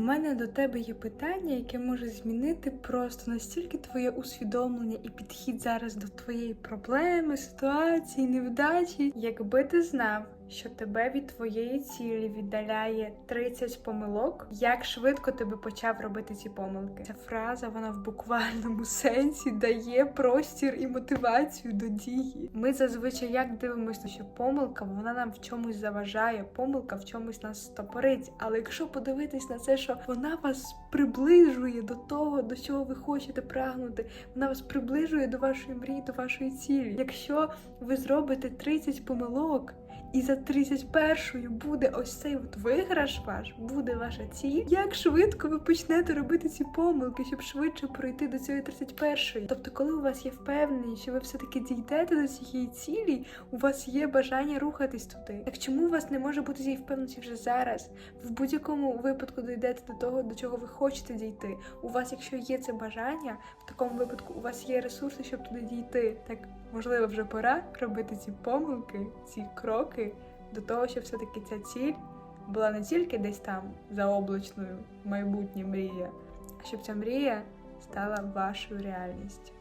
В мене до тебе є питання, яке може змінити просто настільки твоє усвідомлення і підхід зараз до твоєї проблеми, ситуації, невдачі. Якби ти знав, що тебе від твоєї цілі віддаляє 30 помилок, як швидко ти би почав робити ці помилки? Ця фраза вона в буквальному сенсі дає простір і мотивацію до дії. Ми зазвичай як дивимося, що помилка вона нам в чомусь заважає, помилка в чомусь нас стопорить. Але якщо подивитись на це, що вона вас приближує до того, до чого ви хочете прагнути, вона вас приближує до вашої мрії, до вашої цілі. Якщо ви зробите 30 помилок. І за 31-ю буде ось цей от виграш ваш, буде ваша ціль. Як швидко ви почнете робити ці помилки, щоб швидше пройти до цієї 31-ї? Тобто, коли у вас є впевненість, що ви все-таки дійдете до цієї цілі, у вас є бажання рухатись туди. Так чому у вас не може бути цієї впевненості вже зараз? В будь-якому випадку дійдете до того, до чого ви хочете дійти. У вас, якщо є це бажання, в такому випадку у вас є ресурси, щоб туди дійти. Так можливо, вже пора робити ці помилки, ці кроки до того, щоб все-таки ця ціль була не тільки десь там за облачною майбутня мрія, а щоб ця мрія стала вашою реальністю.